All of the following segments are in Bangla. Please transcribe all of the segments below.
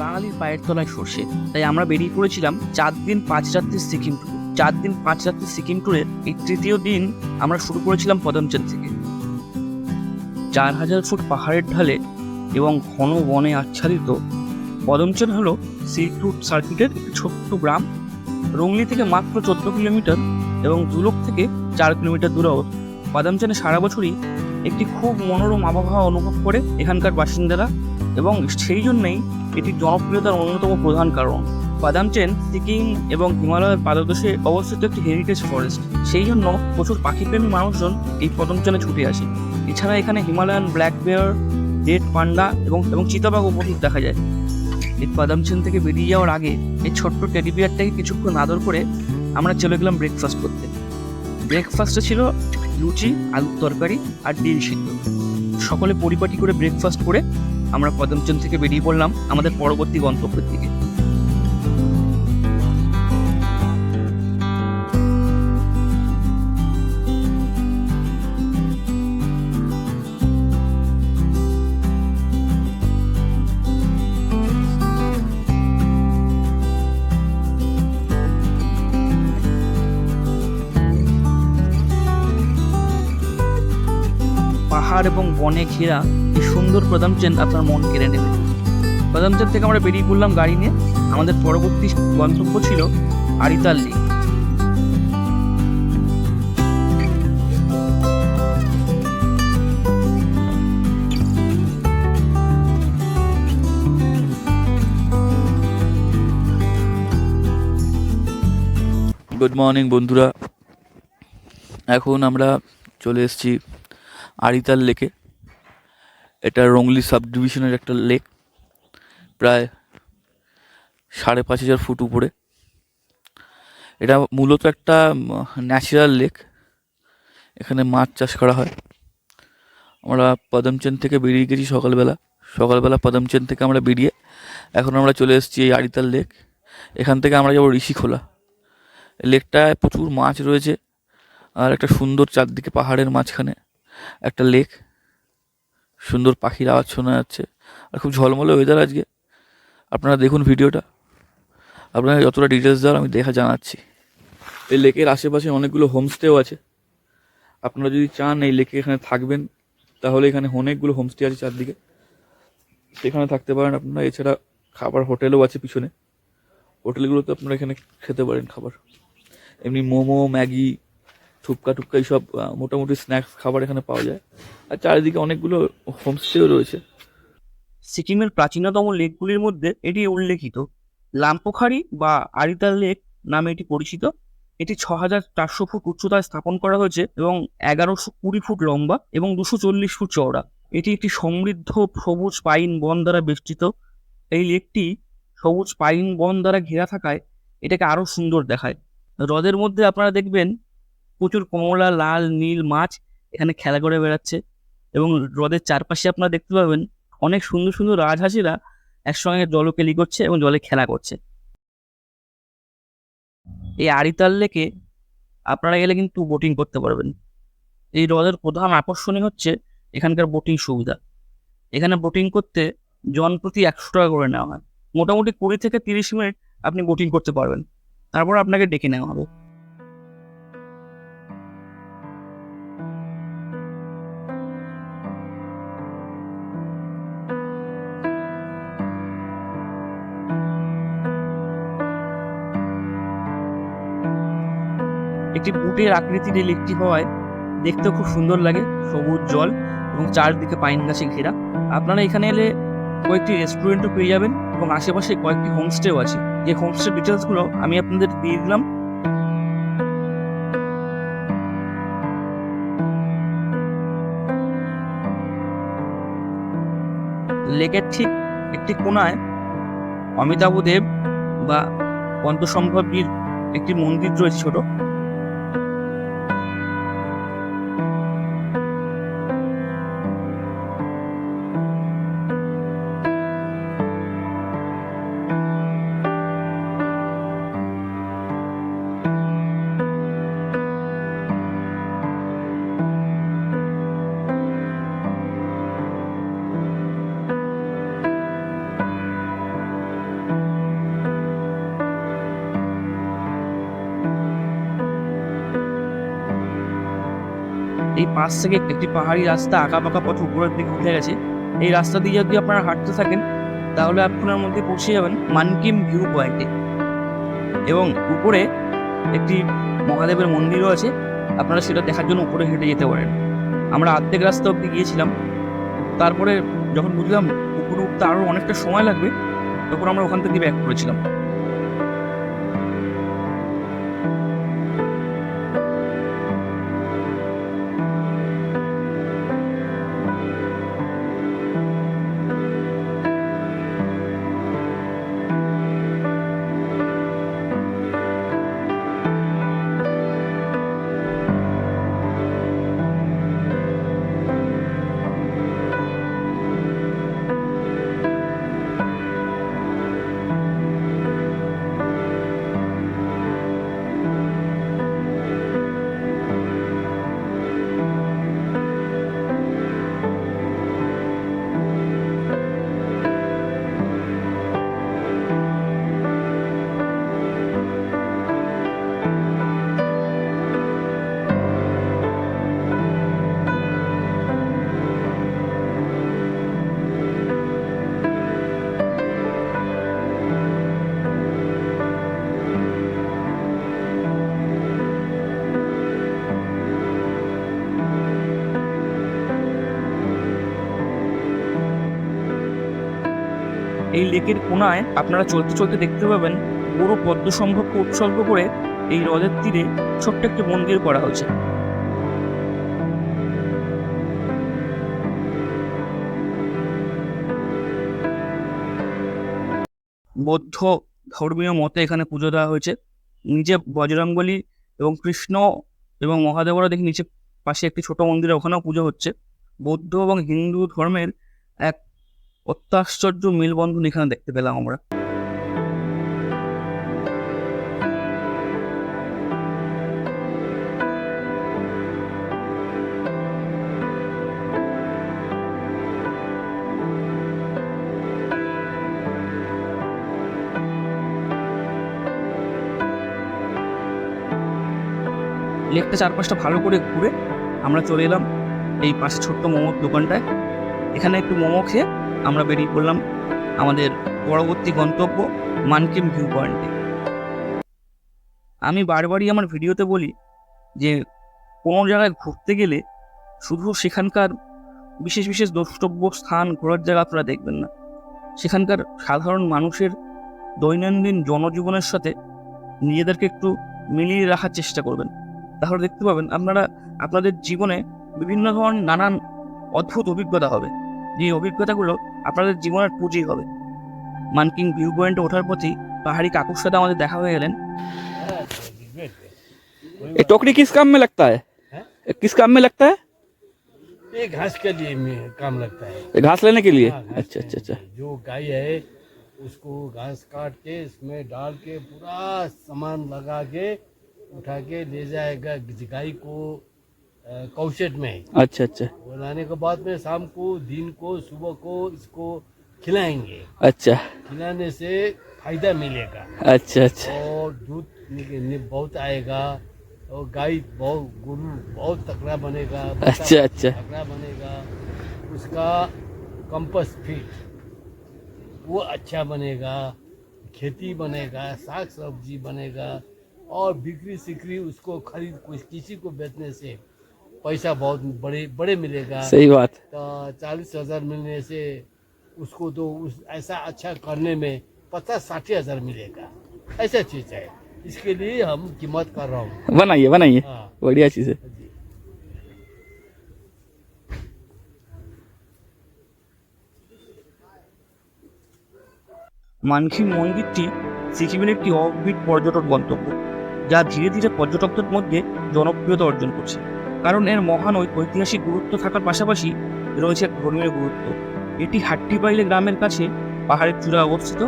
বাঙালির পায়ের তলায় সর্ষে। তাই আমরা বেরিয়ে পড়েছিলাম চার দিন পাঁচ রাত্রির সিকিম ট্যুর চার দিন পাঁচ রাত্রির সিকিম ট্যুরের এই তৃতীয় দিন আমরা শুরু করেছিলাম পদমচান থেকে। চার হাজার ফুট পাহাড়ের ঢালে এবং ঘন বনে আচ্ছাদিত পদমচান হলো সিল্ক রুট সার্কিটের একটি ছোট্ট গ্রাম। রংলি থেকে মাত্র চোদ্দ কিলোমিটার এবং দুলক থেকে চার কিলোমিটার দূরেও বাদামচানে সারা বছরই একটি খুব মনোরম আবহাওয়া অনুভব করে এখানকার বাসিন্দারা এবং সেই জন্যই এটির জনপ্রিয়তার অন্যতম প্রধান কারণ। বাদামচেন সিকিম এবং হিমালয়ের পাদদেশে অবস্থিত একটি হেরিটেজ ফরেস্ট সেই জন্য প্রচুর পাখিপ্রেমী মানুষজন এই পদমচনে ছুটে আসে। এছাড়া এখানে Himalayan black bear red panda এবং এবং চিতাবাঘ উপস্থিত দেখা যায়। এই বাদামচেন থেকে বেরিয়ে যাওয়ার আগে এই ছোট্ট টেডি বিয়ারটাকে কিছুক্ষণ আদর করে আমরা চলে গেলাম ব্রেকফাস্ট করতে। ব্রেকফাস্টে ছিল লুচি, আলুর তরকারি আর ডিম সিদ্ধ। সকলে পরিপাটি করে ব্রেকফাস্ট করে আমরা পদমচন থেকে বেরিয়ে পড়লাম আমাদের পরবর্তী গন্তব্যের দিকে। পাহাড় এবং বনে ঘেরা এই সুন্দর প্রদামচেন আপনার মন কেড়ে নেবে। প্রদামচেন থেকে আমরা বেরিয়ে পড়লাম গাড়ি নিয়ে। আমাদের পরবর্তী গন্তব্য ছিল আরিতাল লেক। গুড মর্নিং বন্ধুরা। এখন আমরা চলে এসেছি আরিতাল লেকে। এটা রংলি সাব ডিভিশনের একটা লেক, প্রায় সাড়ে পাঁচ হাজার ফুট উপরে। এটা মূলত একটা ন্যাচারাল লেক। এখানে মাছ চাষ করা হয়। আমরা পদমচেন থেকে বেরিয়ে গেছি সকালবেলা। সকালবেলা পদমচেন থেকে আমরা বেরিয়ে এখন আমরা চলে এসেছি এই আরিতাল লেক। এখান থেকে আমরা যাব ঋষিখোলা। লেকটায় প্রচুর মাছ রয়েছে আর একটা সুন্দর চারদিকে পাহাড়ের মাঝখানে। একটা লেক সুন্দর পাখির আওয়াজ শোনা যাচ্ছে, আর খুব ঝলমলে ওয়েদার আজকে। আপনারা দেখুন ভিডিওটা। আপনারা যতটা ডিটেলস দেওয়ার আমি দেখা জানাচ্ছি। এই লেকের আশেপাশে অনেকগুলো হোমস্টেও আছে। আপনারা যদি চান এই লেকে এখানে থাকবেন, তাহলে এখানে অনেকগুলো হোমস্টে আছে চারদিকে। সেখানে থাকতে পারেন আপনারা। এছাড়া খাবার হোটেলও আছে পিছনে। হোটেলগুলোতে আপনারা এখানে খেতে পারেন খাবার। এমনি মোমো, ম্যাগি ঠুপকা টুপকা এইসব মোটামুটি স্ন্যাক্স খাবার এখানে পাওয়া যায়। আর চারিদিকে অনেকগুলো হোমস্টেও রয়েছে। সিকিমের প্রাচীনতম লেকগুলির মধ্যে এটি উল্লেখিত। লাম্পোখারি বা আরিতাল লেক নামে এটি পরিচিত। এটি ছ হাজার চারশো ফুট উচ্চতায় স্থাপন করা হয়েছে এবং এগারোশো কুড়ি ফুট লম্বা এবং দুশো চল্লিশ ফুট চওড়া। এটি একটি সমৃদ্ধ সবুজ পাইন বন দ্বারা বেষ্টিত। এই লেকটি সবুজ পাইন বন দ্বারা ঘেরা থাকায় এটাকে আরও সুন্দর দেখায়। হ্রদের মধ্যে আপনারা দেখবেন প্রচুর কমলা, লাল, নীল মাছ এখানে খেলা করে বেড়াচ্ছে এবং হ্রদের চারপাশে আপনারা দেখতে পাবেন অনেক সুন্দর সুন্দর রাজহাঁসিরা একসঙ্গে জলকেলি করছে এবং জলে খেলা করছে। এই আরিতাল লেকে আপনারা গেলে কিন্তু বোটিং করতে পারবেন। এই হ্রদের প্রধান আকর্ষণই হচ্ছে এখানকার বোটিং সুবিধা। এখানে বোটিং করতে জন প্রতি একশো টাকা করে নেওয়া হয়। মোটামুটি কুড়ি থেকে তিরিশ মিনিট আপনি বোটিং করতে পারবেন। তারপর আপনাকে ডেকে নেওয়া হবে। একটি বুটের আকৃতির লেকটি হওয়ায় দেখতেও খুব সুন্দর লাগে, সবুজ জল এবং চারদিকে পাইন গাছে ঘেরা। আপনারা এখানে এলে কয়েকটি রেস্টুরেন্টও পেয়ে যাবেন এবং আশেপাশে কয়েকটি হোমস্টেও আছে। যে হোমস্টে ডিটেলসগুলো আমি আপনাদের দিয়ে দিলাম। লেকের ঠিক একটি কোনায় অমিতাভ দেব বা পঞ্চসম্ভবীর একটি মন্দির রয়েছে ছোট। পাশ থেকে একটি পাহাড়ি রাস্তা আঁকা পাকা পথ উপরের দিকে উঠে গেছে। এই রাস্তা দিয়ে যদি আপনারা হাঁটতে থাকেন, তাহলে আপনার মধ্যে পৌঁছে যাবেন মানকিম ভিউ পয়েন্টে। এবং উপরে একটি মহাদেবের মন্দিরও আছে, আপনারা সেটা দেখার জন্য উপরে হেঁটে যেতে পারেন। আমরা আর্ধেক রাস্তা অব্দি গিয়েছিলাম। তারপরে যখন বুঝলাম উপরে উঠতে আরও অনেকটা সময় লাগবে, তখন আমরা ওখান থেকে ব্যাক করেছিলাম। এই লেকের কোনায় আপনারা চলতে চলতে দেখতে পাবেন পুরো পদ্ম সম্ভবকে উৎসর্গ করে এই হ্রদের তীরে ছোট্ট একটি মন্দির করা হয়েছে। বৌদ্ধ ধর্মীয় মতে এখানে পুজো দেওয়া হয়েছে। নিচে বজরঙ্গলী এবং কৃষ্ণ এবং মহাদেবরা দেখি নিচে পাশে একটি ছোট মন্দিরে ওখানেও পুজো হচ্ছে। বৌদ্ধ এবং হিন্দু ধর্মের এক অত্যাশ্চর্য মেলবন্ধন এখানে দেখতে পেলাম আমরা। লেকটা চারপাশটা ভালো করে ঘুরে আমরা চলে এলাম এই পাশে ছোট্ট মোমোর দোকানটায়। এখানে একটু মোমো খেয়ে আমরা বেরিয়ে পড়লাম আমাদের পরবর্তী গন্তব্য মানকিম ভিউ পয়েন্টে আমি বারবারই আমার ভিডিওতে বলি যে, কোনো জায়গায় ঘুরতে গেলে শুধু সেখানকার বিশেষ বিশেষ দ্রষ্টব্য স্থান ঘোরার জায়গা আপনারা দেখবেন না। সেখানকার সাধারণ মানুষের দৈনন্দিন জনজীবনের সাথে নিজেদেরকে একটু মিলিয়ে রাখার চেষ্টা করবেন। তাহলে দেখতে পাবেন আপনারা, আপনাদের জীবনে বিভিন্ন ধরনের নানান অদ্ভুত অভিজ্ঞতা হবে। যে অভিজ্ঞতাগুলো আপনাদের জীবনের পুঁজি হবে মানকিং ভিউ পয়েন্টে ওঠার পথেই পাহাড়ি কাকুর সাথে আমাদের দেখা হয়ে গেলেন ये टोकरी किस काम में लगता है हैं? ये किस काम में लगता है ये घास के लिए में काम लगता है ये घास लेने के लिए हाँ, घास अच्छा अच्छा अच्छा के- जो गाय है उसको घास काट के इसमें डाल के पूरा सामान लगा के उठा के ले जाएगा गाय को अ, कौशेट में अच्छा अच्छा। वो लाने के बाद में शाम को दिन को सुबह को इसको खिलाएँगे। अच्छा। खिलाने से फ़ायदा मिलेगा। अच्छा अच्छा। और दूध बहुत आएगा और गाय बहुत गुरु बहुत तकड़ा बनेगा अच्छा अच्छा। तगड़ा बनेगा। उसका कंपस फिट वो अच्छा बनेगा खेती बनेगा साग सब्ज़ी बनेगा और बिक्री सिक्री उसको खरीद कुछ- किसी को बेचने से पैसा बहुत बड़े बड़े मिलेगा सही बात तो चालीस हजार मिलने से उसको तो उस ऐसा अच्छा करने में पचास साठी हजार मिलेगा ऐसा चीज़ है इसके लिए हम कीमत कर रहा हूँ बनाइए बनाइए हाँ बढ़िया चीज़ है जी মানকিং মন্দিরটি সিকিমের একটি অফবিট পর্যটক গন্তব্য যা ধীরে ধীরে পর্যটকদের মধ্যে জনপ্রিয়তা অর্জন করছে কারণ এর মহান ঐতিহাসিক গুরুত্ব থাকার পাশাপাশি রয়েছে এক ধর্মীয় গুরুত্ব। এটি হাট্টিপাইলে গ্রামের কাছে পাহাড়ের চূড়ায় অবস্থিত।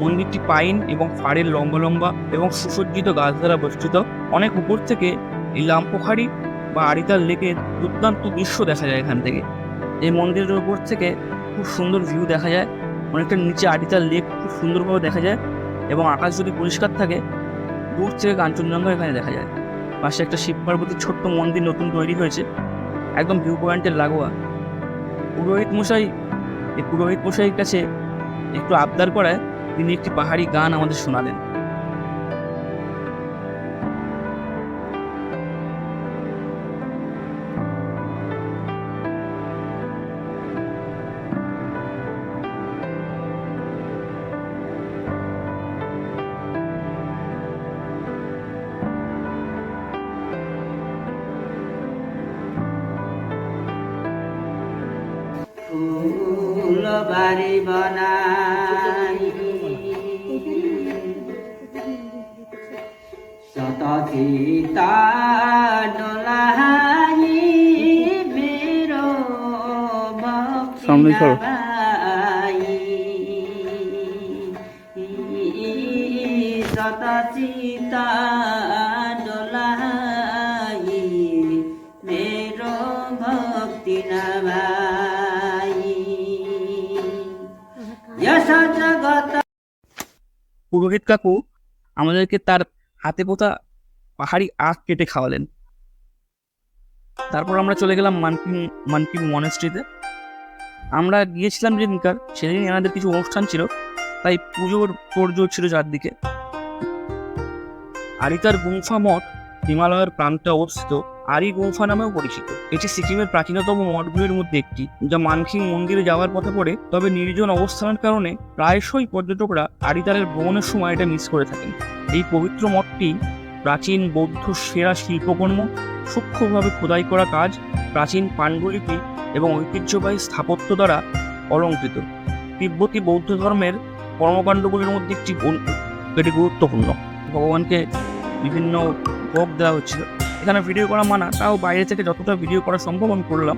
মন্দিরটি পাইন এবং ফাড়ের লম্বা লম্বা এবং সুসজ্জিত গাছ দ্বারা বেষ্টিত। অনেক উপর থেকে এই লাম্পোখাড়ি বা আরিতাল লেকের দুর্দান্ত দৃশ্য দেখা যায় এখান থেকে। এই মন্দিরের উপর থেকে খুব সুন্দর ভিউ দেখা যায়। অনেকটা নিচে আরিতাল লেক খুব সুন্দরভাবে দেখা যায় এবং আকাশ যদি পরিষ্কার থাকে, দূর থেকে কাঞ্চনজঙ্ঘা এখানে দেখা যায়। পাশে একটা শিব পার্বতীর ছোট্ট মন্দির নতুন তৈরি হয়েছে। একদম ভিউ পয়েন্টের লাগোয়া। পুরোহিত মশাই, এই পুরোহিত মশাইয়ের কাছে একটু আবদার করায় তিনি একটি পাহাড়ি গান আমাদের শোনালেন। বাড়ি বনাই শত সীতা ডোলাই মেরো সামনে পুরোহিত কাকু আমাদেরকে তার হাতে পোতা পাহাড়ি আখ কেটে খাওয়ালেন। তারপর আমরা চলে গেলাম মানকিন মানকিন মনেস্ট্রিতে আমরা গিয়েছিলাম যেদিনকার সেদিন আমাদের কিছু অনুষ্ঠান ছিল, তাই পুজোর তোড়জোড় ছিল চারদিকে। আরিতার গুম্ফা মঠ হিমালয়ের প্রান্তে অবস্থিত। আরি গুম্ফা নামেও পরিচিত। এটি সিকিমের প্রাচীনতম মঠগুলির মধ্যে একটি, যা মানকিং মন্দিরে যাওয়ার পথে পড়ে, তবে নির্জন অবস্থানের কারণে প্রায়শই পর্যটকরা আরিতারের ভ্রমণের সময় এটা মিস করে থাকেন। এই পবিত্র মঠটি প্রাচীন বৌদ্ধ সেরা শিল্পকর্ম, সূক্ষ্মভাবে খোদাই করা কাজ, প্রাচীন পাণ্ডুলিপি এবং ঐতিহ্যবাহী স্থাপত্য দ্বারা অলঙ্কৃত। তিব্বতী বৌদ্ধ ধর্মের কর্মকাণ্ডগুলির মধ্যে একটি এটি গুরুত্বপূর্ণ। ভগবানকে বিভিন্ন ভোগ দেওয়া হচ্ছিল। এখানে ভিডিও করা মানা, তাও বাইরে থেকে যতটা ভিডিও করা সম্ভব আমি করলাম।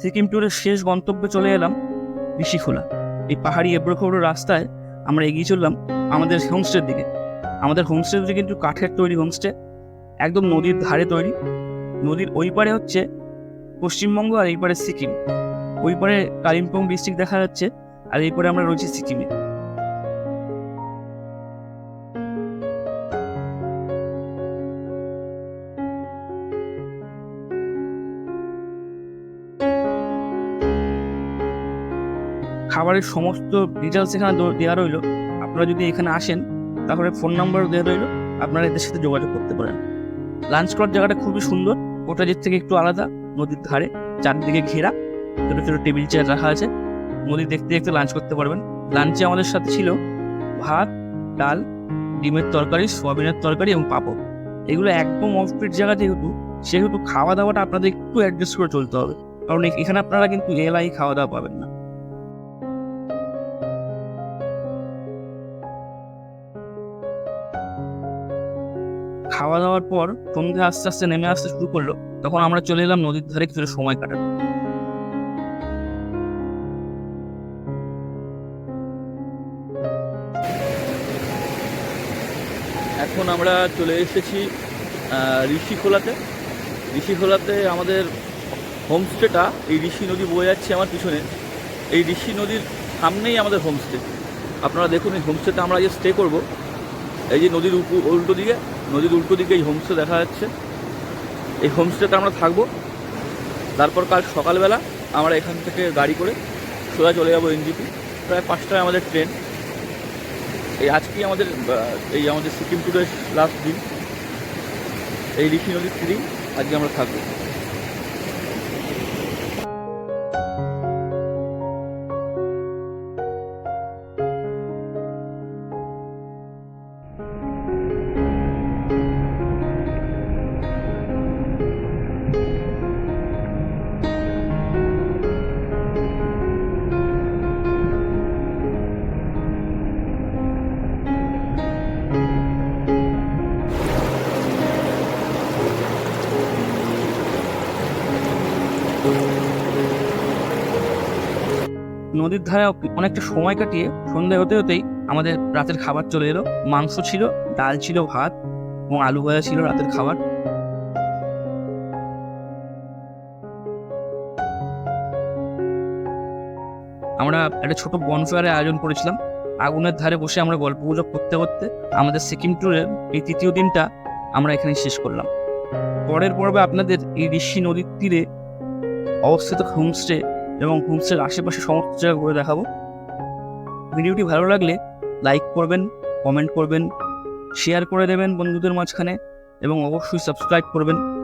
সিকিম ট্যুরের শেষ গন্তব্যে চলে এলাম ঋষিখোলা। এই পাহাড়ি এবড়োখবড়ো রাস্তায় আমরা এগিয়ে চললাম আমাদের হোমস্টের দিকে। আমাদের হোমস্টেতে কিন্তু কাঠের তৈরি হোমস্টে একদম নদীর ধারে তৈরি। নদীর ওই পারে হচ্ছে পশ্চিমবঙ্গ আর এই পারে সিকিম। ওই পারে কালিম্পং ডিস্ট্রিক্ট দেখা যাচ্ছে, আর এই পারে আমরা রয়েছি সিকিমে। খাবারের সমস্ত ডিটেলস এখানে দেওয়া রইল। আপনারা যদি এখানে আসেন, তাহলে ফোন নাম্বারও দেওয়া রইল। আপনারা এদের সাথে যোগাযোগ করতে পারেন। লাঞ্চ করার জায়গাটা খুবই সুন্দর। কোটাজের থেকে একটু আলাদা, নদীর ধারে। চারদিকে ঘেরা। ছোটো ছোটো টেবিল চেয়ার রাখা আছে। নদী দেখতে দেখতে লাঞ্চ করতে পারবেন। লাঞ্চে আমাদের সাথে ছিল ভাত, ডাল, ডিমের তরকারি, সোয়াবিনের তরকারি এবং পাঁপড়। এগুলো একদম অফপিট জায়গা যেহেতু, সেহেতু খাওয়া দাওয়াটা আপনাদের একটু অ্যাডজাস্ট করে চলতে হবে। কারণ এখানে আপনারা কিন্তু এলাই খাওয়া দাওয়া পাবেন না। খাওয়া দাওয়ার পর সন্ধ্যে আস্তে আস্তে নেমে আসতে শুরু করল। তখন আমরা চলে এলাম নদীর ধারে কিছুটা সময় কাটাতে। এখন আমরা চলে এসেছি ঋষিখোলাতে। ঋষিখোলাতে আমাদের হোমস্টেটা, এই ঋষি নদী বয়ে যাচ্ছে আমার পিছনে। এই ঋষি নদীর সামনেই আমাদের হোমস্টে। আপনারা দেখুন, এই হোমস্টেতে আমরা যে স্টে করব। এই যে নদীর উল্টো দিকে, নদীর উল্টো দিকে এই হোমস্টে দেখা যাচ্ছে। এই হোমস্টেতে আমরা থাকব। তারপর কাল সকালবেলা আমরা এখান থেকে গাড়ি করে সোজা চলে যাব এনজিপি। প্রায় পাঁচটায় আমাদের ট্রেন। এই আজকেই আমাদের এই আমাদের সিকিম ট্যুরের লাস্ট দিন। এই ঋষি নদীর তীরেই আজকে আমরা থাকব। নদীর ধারে অনেকটা সময় কাটিয়ে সন্ধে হতে হতেই আমাদের রাতের খাবার চলে এলো। মাংস ছিল, ডাল ছিল, ভাত এবং আলু ভাজা ছিল রাতের খাবার। আমরা একটা ছোট বনফায়ারের আয়োজন করেছিলাম। আগুনের ধারে বসে আমরা গল্প গুজব করতে করতে আমাদের সিকিম ট্যুরের এই তৃতীয় দিনটা আমরা এখানে শেষ করলাম। পরের পর্বে আপনাদের এই ঋষি নদীর তীরে অবস্থিত হোমস্টে এবং হোমস্টের আশেপাশে সমস্ত জায়গা ঘুরে দেখাবো। ভিডিওটি ভালো লাগলে লাইক করবেন, কমেন্ট করবেন শেয়ার করে দেবেন বন্ধুদের মাঝখানে এবং অবশ্যই সাবস্ক্রাইব করবেন।